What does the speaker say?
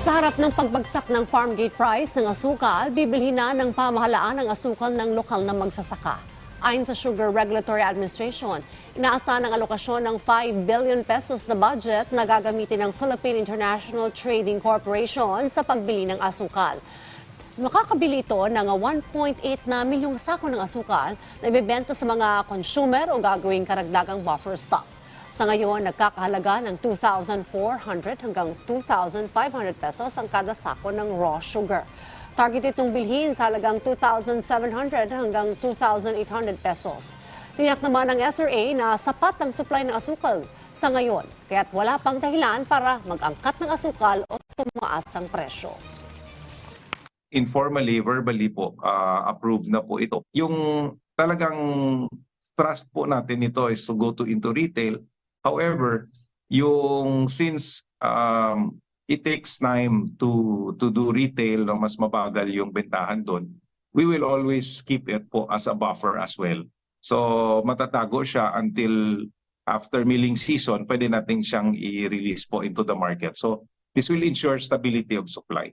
Sa harap ng pagbagsak ng farm gate price ng asukal, bibilhin na ng pamahalaan ang asukal ng lokal na magsasaka. Ayon sa Sugar Regulatory Administration, inaasahan ang alokasyon ng 5 billion pesos na budget na gagamitin ng Philippine International Trading Corporation sa pagbili ng asukal. Makakabili ito ng 1.8 na milyong sako ng asukal na ibebenta sa mga consumer o gagawing karagdagang buffer stock. Sa ngayon, nagkakahalaga ng 2,400 hanggang 2,500 pesos ang kada sako ng raw sugar. Target itong bilhin sa halagang 2,700 hanggang 2,800 pesos. Tiniyak naman ng SRA na sapat ang supply ng asukal sa ngayon, kaya't wala pang dahilan para mag-angkat ng asukal o tumaas ang presyo. informally, verbally po, uh, approved na po ito. Yung talagang trust po natin ito is to go to into retail. However, yung since um, it takes time to to do retail, no, mas mabagal yung bentahan doon, we will always keep it po as a buffer as well. So matatago siya until after milling season, pwede natin siyang i-release po into the market. So this will ensure stability of supply.